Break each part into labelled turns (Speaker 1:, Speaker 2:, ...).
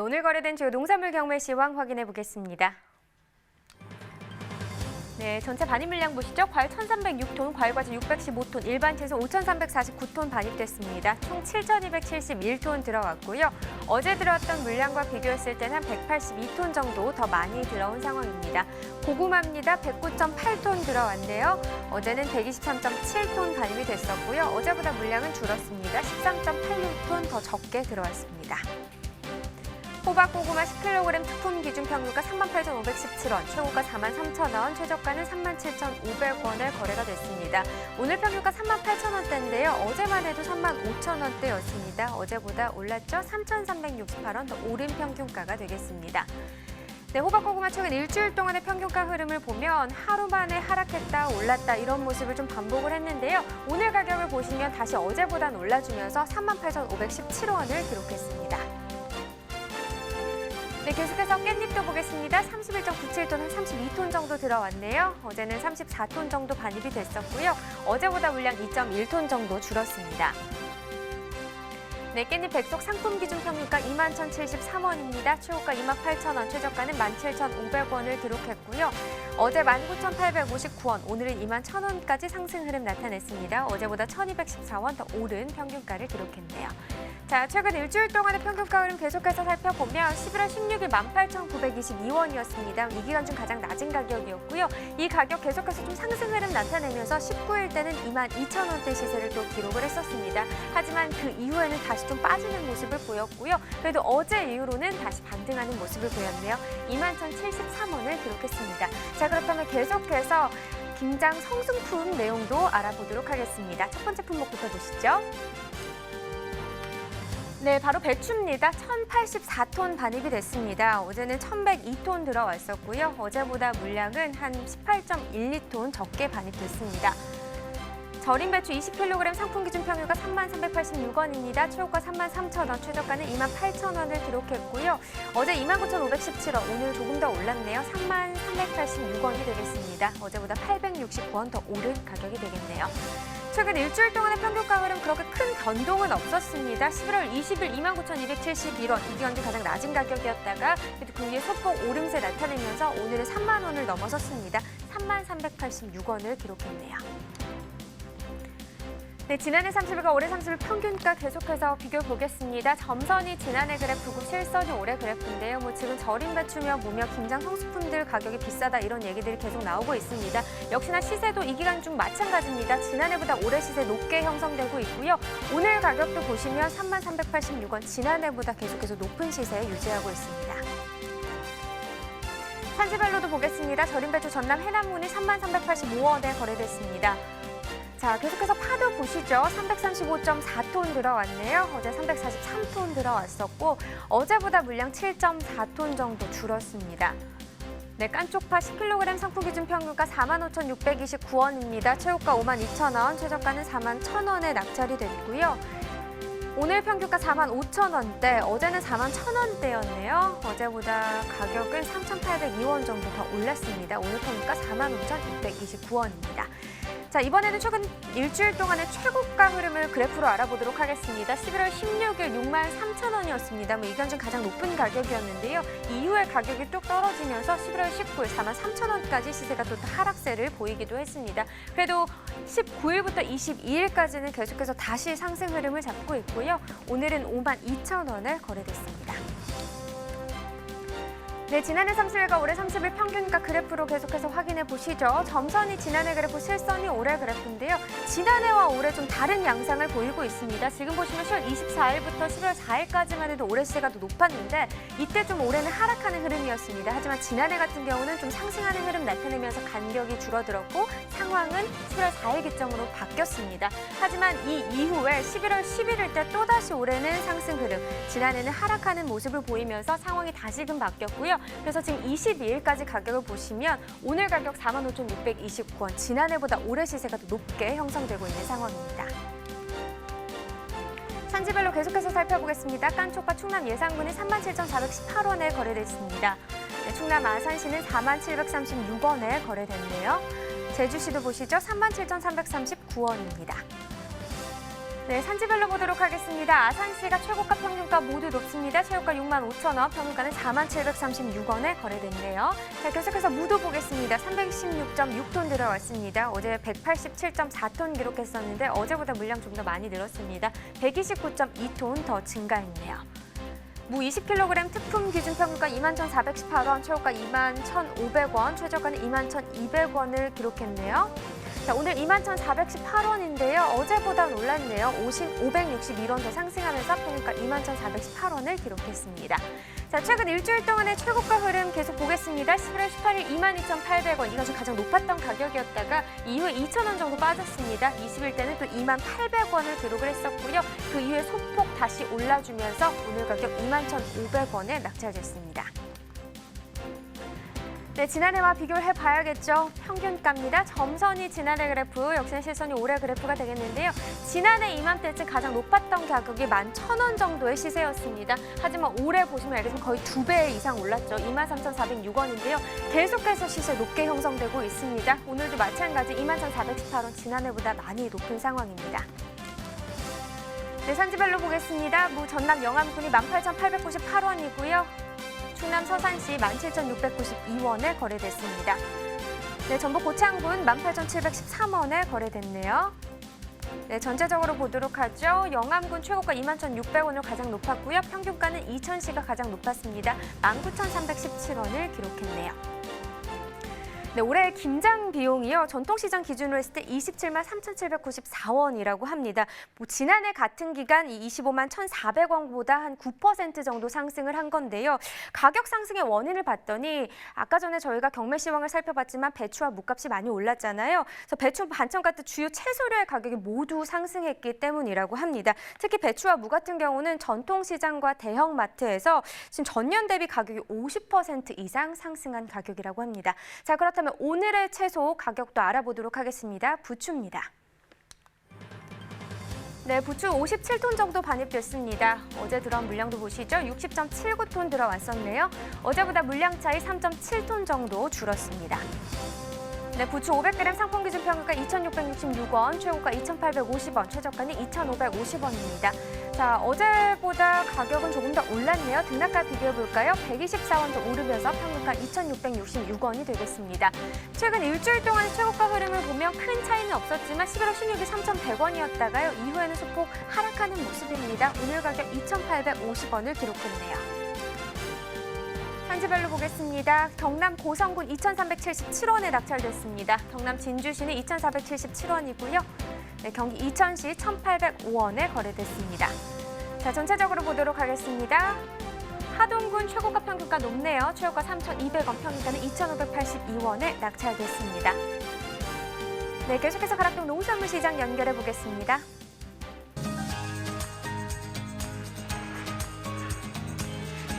Speaker 1: 오늘 거래된 주요 농산물 경매 시황 확인해 보겠습니다. 네, 전체 반입 물량 보시죠. 과일 1,306톤, 과일과지 615톤, 일반 채소 5,349톤 반입됐습니다. 총 7,271톤 들어왔고요. 어제 들어왔던 물량과 비교했을 때는 한 182톤 정도 더 많이 들어온 상황입니다. 고구마입니다. 109.8톤 들어왔네요. 어제는 123.7톤 반입이 됐었고요. 어제보다 물량은 줄었습니다. 13.86톤 더 적게 들어왔습니다. 호박 고구마 10kg 특품 기준 평균가 38,517원, 최고가 43,000원, 최저가는 37,500원에 거래가 됐습니다. 오늘 평균가 38,000원대인데요. 어제만 해도 35,000원대였습니다. 어제보다 올랐죠? 3,368원 더 오른 평균가가 되겠습니다. 네, 호박고구마 최근 일주일 동안의 평균가 흐름을 보면 하루 만에 하락했다 올랐다 이런 모습을 좀 반복을 했는데요. 오늘 가격을 보시면 다시 어제보단 올라주면서 38,517원을 기록했습니다. 네, 계속해서 깻잎도 보겠습니다. 31.97톤, 한 32톤 정도 들어왔네요. 어제는 34톤 정도 반입이 됐었고요. 어제보다 물량 2.1톤 정도 줄었습니다. 네, 깻잎 백속 상품 기준 평균가 21,073원입니다. 최고가 28,000원, 최저가는 17,500원을 기록했고요. 어제 19,859원, 오늘은 21,000원까지 상승 흐름 나타냈습니다. 어제보다 1,214원 더 오른 평균가를 기록했네요. 자, 최근 일주일 동안의 평균가 흐름 계속해서 살펴보면 11월 16일 18,922원이었습니다. 이 기간 중 가장 낮은 가격이었고요. 이 가격 계속해서 좀 상승 흐름 나타내면서 19일 때는 22,000원대 시세를 또 기록을 했었습니다. 하지만 그 이후에는 다시 좀 빠지는 모습을 보였고요. 그래도 어제 이후로는 다시 반등하는 모습을 보였네요. 21,073원을 기록했습니다. 자, 그렇다면 계속해서 김장 성승품 내용도 알아보도록 하겠습니다. 첫 번째 품목부터 보시죠. 네, 바로 배추입니다. 1,084톤 반입이 됐습니다. 어제는 1,102톤 들어왔었고요. 어제보다 물량은 한 18.12톤 적게 반입됐습니다. 절임 배추 20kg 상품 기준 평균가 33,386원입니다. 최고가 33,000원, 최저가는 28,000원을 기록했고요. 어제 29,517원, 오늘 조금 더 올랐네요. 33,386원이 되겠습니다. 어제보다 869원 더 오른 가격이 되겠네요. 최근 일주일 동안의 평균가 흐름 그렇게 큰 변동은 없었습니다. 11월 20일 29,271원, 이 기간 중 가장 낮은 가격이었다가 그래도 그 위에 소폭 오름세 나타내면서 오늘은 3만 원을 넘어섰습니다. 33,386원을 기록했네요. 네, 지난해 30일과 올해 30일 평균가 계속해서 비교 보겠습니다. 점선이 지난해 그래프고 실선이 올해 그래프인데요. 뭐 지금 절임 배추며 무며 김장 성수품들 가격이 비싸다 이런 얘기들이 계속 나오고 있습니다. 역시나 시세도 이 기간 중 마찬가지입니다. 지난해보다 올해 시세 높게 형성되고 있고요. 오늘 가격도 보시면 33,386원, 지난해보다 계속해서 높은 시세 유지하고 있습니다. 산지별로도 보겠습니다. 절임 배추 전남 해남문이 33,385원에 거래됐습니다. 자, 계속해서 파도 보시죠. 335.4톤 들어왔네요. 어제 343톤 들어왔었고 어제보다 물량 7.4톤 정도 줄었습니다. 네, 깐쪽파 10kg 상품 기준 평균가 45,629원입니다. 최고가 52,000원, 최저가는 41,000원에 낙찰이 됐고요. 오늘 평균가 45,000원대, 어제는 41,000원대였네요. 어제보다 가격은 3,802원 정도 더 올랐습니다. 오늘 평균가 45,629원입니다. 자, 이번에는 최근 일주일 동안의 최고가 흐름을 그래프로 알아보도록 하겠습니다. 11월 16일 6만 3천 원이었습니다. 뭐 이견 중 가장 높은 가격이었는데요. 이후에 가격이 뚝 떨어지면서 11월 19일 4만 3천 원까지 시세가 또 하락세를 보이기도 했습니다. 그래도 19일부터 22일까지는 계속해서 다시 상승 흐름을 잡고 있고요. 오늘은 5만 2천 원을 거래됐습니다. 네, 지난해 30일과 올해 30일 평균가 그래프로 계속해서 확인해 보시죠. 점선이 지난해 그래프, 실선이 올해 그래프인데요. 지난해와 올해 좀 다른 양상을 보이고 있습니다. 지금 보시면 10월 24일부터 11월 4일까지만 해도 올해 시세가 더 높았는데 이때 좀 올해는 하락하는 흐름이었습니다. 하지만 지난해 같은 경우는 좀 상승하는 흐름 나타내면서 간격이 줄어들었고 상황은 11월 4일 기점으로 바뀌었습니다. 하지만 이 이후에 11월 11일 때 또다시 올해는 상승 흐름, 지난해는 하락하는 모습을 보이면서 상황이 다시금 바뀌었고요. 그래서 지금 22일까지 가격을 보시면 오늘 가격 45,629원, 지난해보다 올해 시세가 더 높게 형성되고 있는 상황입니다. 산지별로 계속해서 살펴보겠습니다. 깐초과 충남 예상군이 37,418원에 거래됐습니다. 네, 충남 아산시는 47,736원에 거래됐네요. 제주시도 보시죠. 37,339원입니다. 네, 산지별로 보도록 하겠습니다. 아산시가 최고가 평균가 모두 높습니다. 최고가 6만 5천 원, 평균가는 4만 736원에 거래됐네요. 자, 계속해서 무도 보겠습니다. 316.6톤 들어왔습니다. 어제 187.4톤 기록했었는데 어제보다 물량 좀 더 많이 늘었습니다. 129.2톤 더 증가했네요. 무 20kg 특품 기준 평균가 21,418원, 최고가 21,500원, 최저가는 21,200원을 기록했네요. 자, 오늘 21,418원인데요. 어제보다 올랐네요. 50, 561원 더 상승하면서 평균가 21,418원을 기록했습니다. 자, 최근 일주일 동안의 최고가 흐름 계속 보겠습니다. 11월 18일 22,800원, 이것이 가장 높았던 가격이었다가 이후에 2,000원 정도 빠졌습니다. 20일 때는 또 28,800원을 기록을 했었고요. 그 이후에 소폭 다시 올라주면서 오늘 가격 21,500원에 낙찰됐습니다. 네, 지난해와 비교를 해봐야겠죠. 평균가입니다. 점선이 지난해 그래프, 역시나 실선이 올해 그래프가 되겠는데요. 지난해 이맘때쯤 가장 높았던 가격이 11,000원 정도의 시세였습니다. 하지만 올해 보시면 알겠지만 거의 두 배 이상 올랐죠. 23,406원인데요. 계속해서 시세 높게 형성되고 있습니다. 오늘도 마찬가지 21,418원 지난해보다 많이 높은 상황입니다. 네, 산지별로 보겠습니다. 무 전남 영암군이 18,898원이고요. 충남 서산시 17,692원에 거래됐습니다. 네, 전북 고창군 18,713원에 거래됐네요. 네, 전체적으로 보도록 하죠. 영암군 최고가 21,600원을 가장 높았고요. 평균가는 이천시가 가장 높았습니다. 19,317원을 기록했네요. 네, 올해 김장 비용이요. 전통시장 기준으로 했을 때 27만 3,794원이라고 합니다. 뭐 지난해 같은 기간 이 25만 1,400원보다 한 9% 정도 상승을 한 건데요. 가격 상승의 원인을 봤더니 아까 전에 저희가 경매 시황을 살펴봤지만 배추와 무값이 많이 올랐잖아요. 그래서 배추 반찬 같은 주요 채소류의 가격이 모두 상승했기 때문이라고 합니다. 특히 배추와 무 같은 경우는 전통시장과 대형마트에서 지금 전년 대비 가격이 50% 이상 상승한 가격이라고 합니다. 자, 그렇다면 오늘의 채소 가격도 알아보도록 하겠습니다. 부추입니다. 네, 부추 57톤 정도 반입됐습니다. 어제 들어온 물량도 보시죠. 60.79톤 들어왔었네요. 어제보다 물량 차이 3.7톤 정도 줄었습니다. 네, 부추 500g 상품 기준 평균가 2,666원, 최고가 2,850원, 최저가는 2,550원입니다. 자, 어제보다 가격은 조금 더 올랐네요. 등락가 비교해 볼까요? 124원 더 오르면서 평균가 2,666원이 되겠습니다. 최근 일주일 동안 최고가 흐름을 보면 큰 차이는 없었지만 11월 16일 3,100원이었다가요. 이후에는 소폭 하락하는 모습입니다. 오늘 가격 2,850원을 기록했네요. 산지별로 보겠습니다. 경남 고성군 2,377원에 낙찰됐습니다. 경남 진주시는 2,477원이고요. 네, 경기 이천시 1,805원에 거래됐습니다. 자, 전체적으로 보도록 하겠습니다. 하동군 최고가 평균가 높네요. 최고가 3,200원, 평균가는 2,582원에 낙찰됐습니다. 네, 계속해서 가락동 농수산물 시장 연결해 보겠습니다.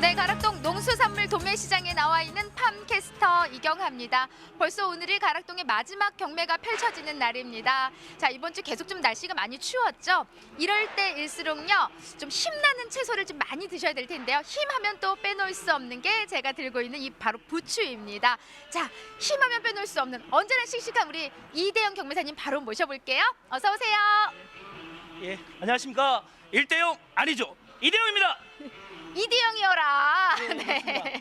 Speaker 2: 네, 가락동 농수산물 도매시장에 나와 있는 팜캐스터 이경합니다. 벌써 오늘이 가락동의 마지막 경매가 펼쳐지는 날입니다. 자, 이번 주 계속 좀 날씨가 많이 추웠죠? 이럴 때일수록요, 좀 힘나는 채소를 좀 많이 드셔야 될 텐데요. 힘하면 또 빼놓을 수 없는 게 제가 들고 있는 이 바로 부추입니다. 자, 힘하면 빼놓을 수 없는 언제나 씩씩한 우리 이대영 경매사님 바로 모셔볼게요. 어서 오세요.
Speaker 3: 예, 안녕하십니까. 일대용 아니죠. 이대용입니다.
Speaker 2: 이대영이어라.
Speaker 3: 네,
Speaker 2: 네.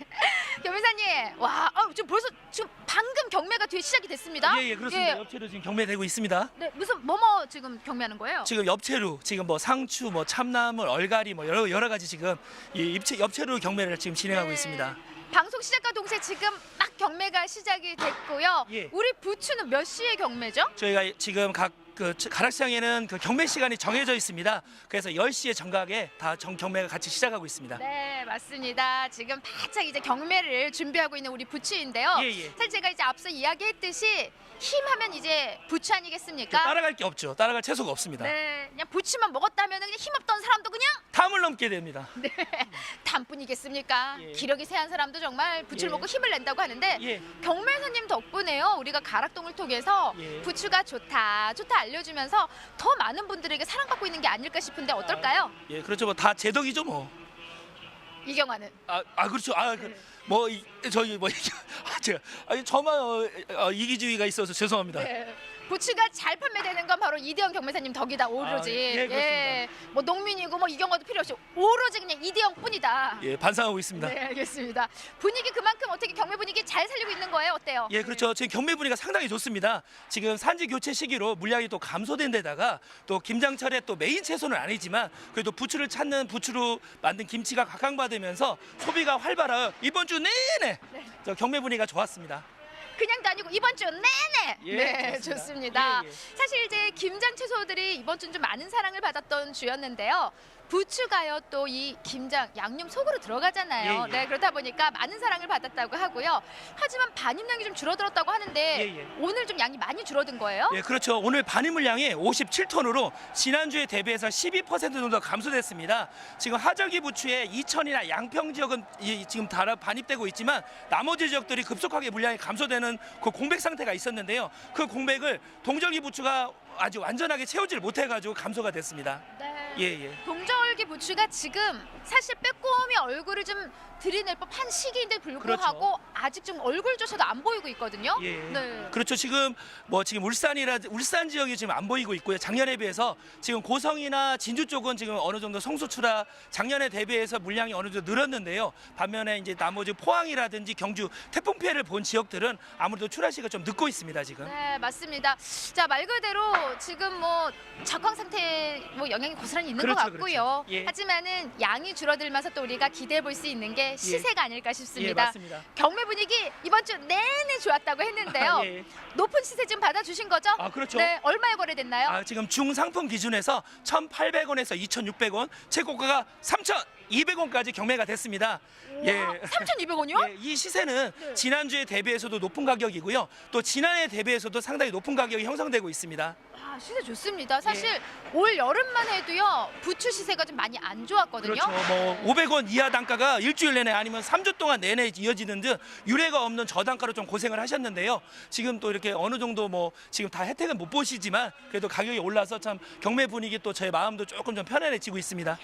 Speaker 2: 경매사님, 와, 어, 지금 벌써 지금 방금 경매가 되 시작이 됐습니다.
Speaker 3: 예, 예, 그렇습니다.
Speaker 2: 예.
Speaker 3: 엽채로 지금 경매되고 있습니다.
Speaker 2: 네, 무슨 뭐뭐 지금 경매하는 거예요?
Speaker 3: 지금 엽채로 지금 뭐 상추, 뭐 참나물, 얼갈이 뭐 여러 여러 가지 지금 이 엽채 엽채로 경매를 지금 진행하고
Speaker 2: 네.
Speaker 3: 있습니다.
Speaker 2: 방송 시작과 동시에 지금 막 경매가 시작이 됐고요.
Speaker 3: 예.
Speaker 2: 우리 부추는 몇 시에 경매죠?
Speaker 3: 저희가 지금 각 그 가락시장에는 그 경매 시간이 정해져 있습니다. 그래서 10시에 정각에 다 정 경매가 같이 시작하고 있습니다.
Speaker 2: 네, 맞습니다. 지금 바짝 이제 경매를 준비하고 있는 우리 부추인데요.
Speaker 3: 예, 예.
Speaker 2: 사실 제가 이제 앞서 이야기했듯이 힘하면 이제 부추 아니겠습니까?
Speaker 3: 따라갈 게 없죠. 따라갈 채소가 없습니다.
Speaker 2: 네, 그냥 부추만 먹었다면 그냥 힘없던 사람도 그냥
Speaker 3: 담을 넘게 됩니다.
Speaker 2: 네. 단뿐이겠습니까?
Speaker 3: 예.
Speaker 2: 기력이 세한 사람도 정말 부추를
Speaker 3: 예.
Speaker 2: 먹고 힘을 낸다고 하는데
Speaker 3: 예.
Speaker 2: 경매사님 덕분에요. 우리가 가락동을 통해서
Speaker 3: 예.
Speaker 2: 부추가 좋다, 좋다 알려주면서 더 많은 분들에게 사랑받고 있는 게 아닐까 싶은데 어떨까요?
Speaker 3: 예, 그렇죠. 뭐 다 제 덕이죠, 뭐.
Speaker 2: 이경화는.
Speaker 3: 아, 아 그렇죠. 아, 그, 뭐 이, 저희 뭐 아, 제가 아니 저만 어, 어, 이기주의가 있어서 죄송합니다.
Speaker 2: 네. 부추가 잘 판매되는 건 바로 이대영 경매사님 덕이다 오로지.
Speaker 3: 아, 예, 그렇습니다.
Speaker 2: 뭐 농민이고 뭐 이경화도 필요 없이 오로지 그냥 이대영뿐이다.
Speaker 3: 예, 반성하고 있습니다.
Speaker 2: 네, 알겠습니다. 분위기 그만큼 어떻게 잘 살리고 있는 거예요? 어때요?
Speaker 3: 예, 그렇죠. 지금 경매 분위기가 상당히 좋습니다. 지금 산지 교체 시기로 물량이 또 감소된 데다가 또 김장철에 또 메인 채소는 아니지만 그래도 부추를 찾는 부추로 만든 김치가 각광받으면서 소비가 활발하여 이번 주 내내 저 경매 분위기가 좋았습니다.
Speaker 2: 그냥 다니고 이번 주 내내.
Speaker 3: 예,
Speaker 2: 네,
Speaker 3: 좋습니다.
Speaker 2: 좋습니다.
Speaker 3: 예, 예.
Speaker 2: 사실 이제 김장 채소들이 이번 주는 좀 많은 사랑을 받았던 주였는데요. 부추가요 또 이 김장 양념 속으로 들어가잖아요.
Speaker 3: 예, 예.
Speaker 2: 네 그러다 보니까 많은 사랑을 받았다고 하고요. 하지만 반입량이 좀 줄어들었다고 하는데
Speaker 3: 예, 예.
Speaker 2: 오늘 좀 양이 많이 줄어든 거예요?
Speaker 3: 예, 그렇죠. 오늘 반입 물량이 57톤으로 지난주에 대비해서 12% 정도 감소됐습니다. 지금 하절기 부추의 이천이나 양평 지역은 이- 지금 다 반입되고 있지만 나머지 지역들이 급속하게 물량이 감소되는 그 공백 상태가 있었는데요. 그 공백을 동절기 부추가 아주 완전하게 채우질 못해가지고 감소가 됐습니다.
Speaker 2: 네.
Speaker 3: 예, 예.
Speaker 2: 동절기 부추가 지금 사실 빼꼼히 얼굴을 좀 들이낼 법한 시기인데 불구하고 아직 좀 얼굴 조차도 안 보이고 있거든요.
Speaker 3: 그렇죠. 예.
Speaker 2: 네.
Speaker 3: 그렇죠. 지금 뭐 지금 울산이라 울산 지역이 지금 안 보이고 있고요. 작년에 비해서 지금 고성이나 진주 쪽은 지금 어느 정도 성수출하 작년에 대비해서 물량이 어느 정도 늘었는데요. 반면에 이제 나머지 포항이라든지 경주 태풍 피해를 본 지역들은 아무래도 출하 시가 좀 늦고 있습니다. 지금.
Speaker 2: 네, 맞습니다. 자, 말 그대로 지금 뭐 작황 상태 뭐 영향이 고스란히 있는 것
Speaker 3: 그렇죠,
Speaker 2: 같고요.
Speaker 3: 그렇죠. 예.
Speaker 2: 하지만은 양이 줄어들면서 또 우리가 기대해 볼 수 있는 게 시세가 아닐까
Speaker 3: 예,
Speaker 2: 싶습니다.
Speaker 3: 맞습니다.
Speaker 2: 경매 분위기 이번 주 내내 좋았다고 했는데요.
Speaker 3: 아, 예.
Speaker 2: 높은 시세 지금 받아주신 거죠?
Speaker 3: 아, 그렇죠.
Speaker 2: 네, 얼마에 거래됐나요?
Speaker 3: 아, 지금 중상품 기준에서 1,800원에서 2,600원, 최고가가 3,200원까지 경매가 됐습니다. 예.
Speaker 2: 3,200원이요?
Speaker 3: 예, 이 시세는
Speaker 2: 네.
Speaker 3: 지난주에 대비해서도 높은 가격이고요. 또 지난해 대비해서도 상당히 높은 가격이 형성되고 있습니다.
Speaker 2: 아, 시세 좋습니다. 사실
Speaker 3: 예.
Speaker 2: 올 여름만 해도요 부추 시세가 좀 많이 안 좋았거든요.
Speaker 3: 그렇죠. 뭐 500원 이하 단가가 일주일 내내 아니면 3주 동안 내내 이어지는 등 유례가 없는 저단가로 좀 고생을 하셨는데요. 지금 또 이렇게 어느 정도 뭐 지금 다 혜택은 못 보시지만 그래도 가격이 올라서 참 경매 분위기 또 제 마음도 조금 좀 편안해지고 있습니다.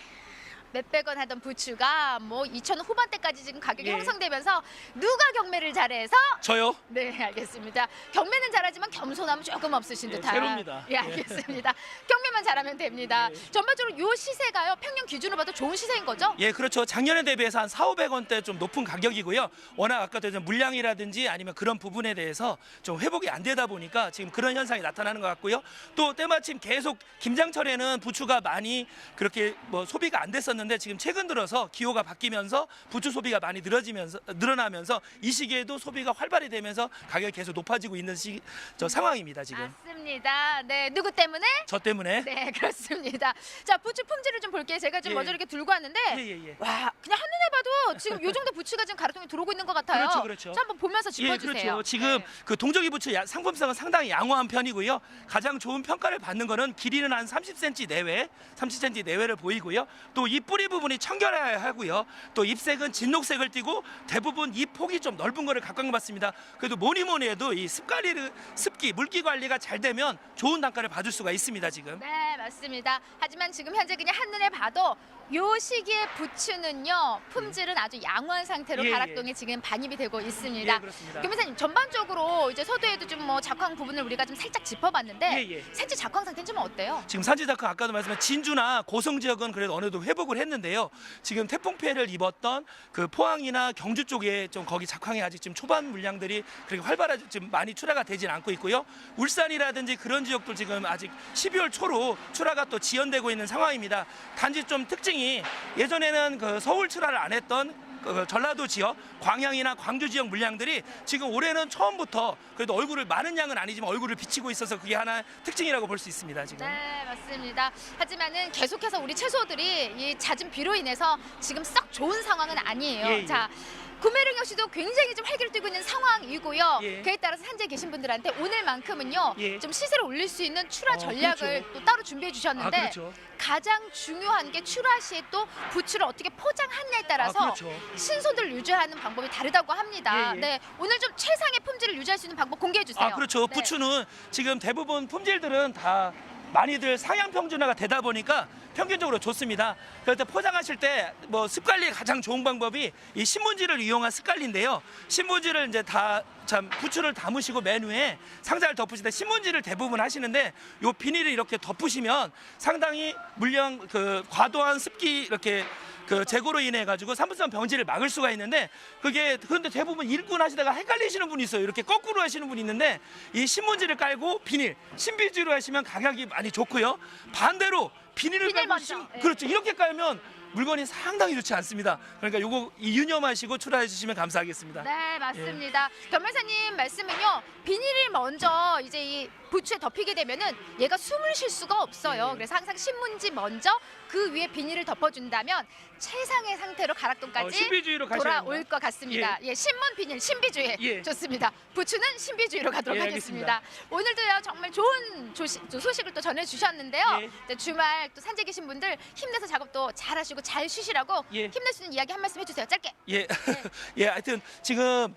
Speaker 2: 몇백 원 하던 부추가 뭐 2천 원 후반대까지 지금 가격이
Speaker 3: 예.
Speaker 2: 형성되면서 누가 경매를 잘해서
Speaker 3: 저요?
Speaker 2: 네 알겠습니다. 경매는 잘하지만 겸손함은 조금 없으신
Speaker 3: 예,
Speaker 2: 듯한.
Speaker 3: 제로입니다.
Speaker 2: 예 알겠습니다. 경매만 잘하면 됩니다.
Speaker 3: 예.
Speaker 2: 전반적으로 요 시세가요 평균 기준으로 봐도 좋은 시세인 거죠?
Speaker 3: 예, 그렇죠. 작년에 대비해서 한 4, 500원대 좀 높은 가격이고요. 워낙 아까도 이제 물량이라든지 아니면 그런 부분에 대해서 좀 회복이 안 되다 보니까 지금 그런 현상이 나타나는 것 같고요. 또 때마침 계속 김장철에는 부추가 많이 그렇게 뭐 소비가 안 됐었는데 지금 최근 들어서 기호가 바뀌면서 부추 소비가 많이 늘어지면서 늘어나면서 이 시기에도 소비가 활발히 되면서 가격이 계속 높아지고 있는 시, 저 상황입니다, 지금.
Speaker 2: 맞습니다. 네 누구 때문에?
Speaker 3: 저 때문에
Speaker 2: 네 그렇습니다. 자 부추 품질을 좀 볼게요. 제가 좀
Speaker 3: 예.
Speaker 2: 먼저 이렇게 들고 왔는데
Speaker 3: 예, 예, 예.
Speaker 2: 와 그냥 한눈에 봐도 지금 요 정도 부추가 지금 가락통에 들어오고 있는 것 같아요.
Speaker 3: 그렇죠, 그렇죠.
Speaker 2: 자 한번 보면서
Speaker 3: 예,
Speaker 2: 짚어주세요.
Speaker 3: 그렇죠. 지금
Speaker 2: 네.
Speaker 3: 그 동족이 부추 야- 상품성은 상당히 양호한 편이고요. 가장 좋은 평가를 받는 거는 길이는 한 30cm 내외, 30cm 내외를 보이고요. 또 이 뿌리 부분이 청결해야 하고요. 또 잎색은 진녹색을 띠고 대부분 잎 폭이 좀 넓은 거를 각광받습니다. 그래도 뭐니 뭐니 해도 이 습관리 습기, 물기 관리가 잘 되면 좋은 단가를 받을 수가 있습니다, 지금.
Speaker 2: 네 맞습니다. 하지만 지금 현재 그냥 한눈에 봐도 요 시기에 부추는요 품질은 아주 양호한 상태로
Speaker 3: 예, 예.
Speaker 2: 가락동에 지금 반입이 되고 있습니다.
Speaker 3: 예, 그렇습니다.
Speaker 2: 김회사님 전반적으로 이제 서도에도 좀 뭐 작황 부분을 우리가 좀 살짝 짚어봤는데
Speaker 3: 예, 예.
Speaker 2: 산지 작황 상태는 좀 어때요?
Speaker 3: 지금 산지자크 아까도 말씀한 진주나 고성 지역은 그래도 어느 정도 회복을 했는데요. 지금 태풍 피해를 입었던 그 포항이나 경주 쪽에 좀 거기 작황이 아직 지금 초반 물량들이 그렇게 활발하지 지금 많이 출하가 되진 않고 있고요. 울산이라든지 그런 지역도 지금 아직 12월 초로 출하가 또 지연되고 있는 상황입니다. 단지 좀 특징 이 예전에는 그 서울 출하를 안 했던 그 전라도 지역, 광양이나 광주 지역 물량들이 지금 올해는 처음부터 그래도 얼굴을 많은 양은 아니지만 얼굴을 비치고 있어서 그게 하나 특징이라고 볼 수 있습니다. 지금.
Speaker 2: 네 맞습니다. 하지만은 계속해서 우리 채소들이 이 잦은 비로 인해서 지금 썩 좋은 상황은 아니에요.
Speaker 3: 예, 예.
Speaker 2: 자. 구매력 역시도 굉장히 좀 활기를 띠고 있는 상황이고요.
Speaker 3: 예.
Speaker 2: 그에 따라서 현재 계신 분들한테 오늘만큼은요
Speaker 3: 예.
Speaker 2: 좀 시세를 올릴 수 있는 출하
Speaker 3: 어,
Speaker 2: 전략을
Speaker 3: 그렇죠.
Speaker 2: 또 따로 준비해
Speaker 3: 아
Speaker 2: 주셨는데
Speaker 3: 그렇죠.
Speaker 2: 가장 중요한 게 출하 시에 또 부추를 어떻게 포장하냐에 따라서
Speaker 3: 아, 그렇죠.
Speaker 2: 신선도를 유지하는 방법이 다르다고 합니다.
Speaker 3: 예, 예.
Speaker 2: 네, 오늘 좀 최상의 품질을 유지할 수 있는 방법 공개해 주세요.
Speaker 3: 아 그렇죠.
Speaker 2: 네.
Speaker 3: 부추는 지금 대부분 품질들은 다 많이들 상향 평준화가 되다 보니까 평균적으로 좋습니다. 때 포장하실 때 뭐 습관리에 가장 좋은 방법이 이 신문지를 이용한 습관리인데요. 신문지를 이제 다 참 부추를 담으시고 맨 위에 상자를 덮으실 때 신문지를 대부분 하시는데 요 비닐을 이렇게 덮으시면 상당히 물량 그 과도한 습기 이렇게 그 재고로 인해 가지고 산불성 병지를 막을 수가 있는데 그게 그런데 대부분 일꾼 하시다가 헷갈리시는 분이 있어요. 이렇게 거꾸로 하시는 분이 있는데 이 신문지를 깔고 비닐 신비주의로 하시면 가격이 많이 좋고요. 반대로 비닐을
Speaker 2: 비닐
Speaker 3: 깔고 신-
Speaker 2: 예.
Speaker 3: 그렇죠. 이렇게 깔면 물건이 상당히 좋지 않습니다. 그러니까 요거 이 유념하시고 출하해 주시면 감사하겠습니다.
Speaker 2: 네, 맞습니다. 변호사님 말씀은요. 비닐을 먼저 이제 이 부추에 덮이게 되면은 얘가 숨을 쉴 수가 없어요.
Speaker 3: 네.
Speaker 2: 그래서 항상 신문지 먼저 그 위에 비닐을 덮어준다면 최상의 상태로 가락동까지
Speaker 3: 어, 신비주의로 가셔야
Speaker 2: 돌아올. 것 같습니다. 예, 신문 비닐 신비주의
Speaker 3: 예.
Speaker 2: 좋습니다. 부추는 신비주의로 가도록
Speaker 3: 예,
Speaker 2: 하겠습니다. 오늘도요 정말 좋은 조시, 저 소식을 또 전해주셨는데요.
Speaker 3: 예.
Speaker 2: 네, 주말 또 산재 계신 분들 힘내서 작업도 잘하시고 잘 쉬시라고
Speaker 3: 예.
Speaker 2: 힘낼 수 있는 이야기 한 말씀 해주세요. 짧게.
Speaker 3: 예, 예, 하여튼 지금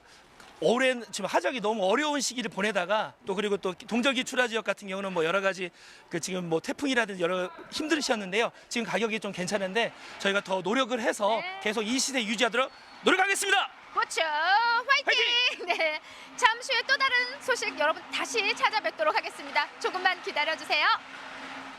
Speaker 3: 오랜 지금 하적이 너무 어려운 시기를 보내다가 또 그리고 또 동절기 출하 지역 같은 경우는 뭐 여러 가지 그 지금 뭐 태풍이라든지 여러 힘들으셨는데요. 지금 가격이 좀 괜찮은데 저희가 더 노력을 해서
Speaker 2: 네.
Speaker 3: 계속 이 시대 유지하도록 노력하겠습니다.
Speaker 2: 고추 화이팅! 네, 잠시 후에 또 다른 소식 여러분 다시 찾아뵙도록 하겠습니다. 조금만 기다려주세요.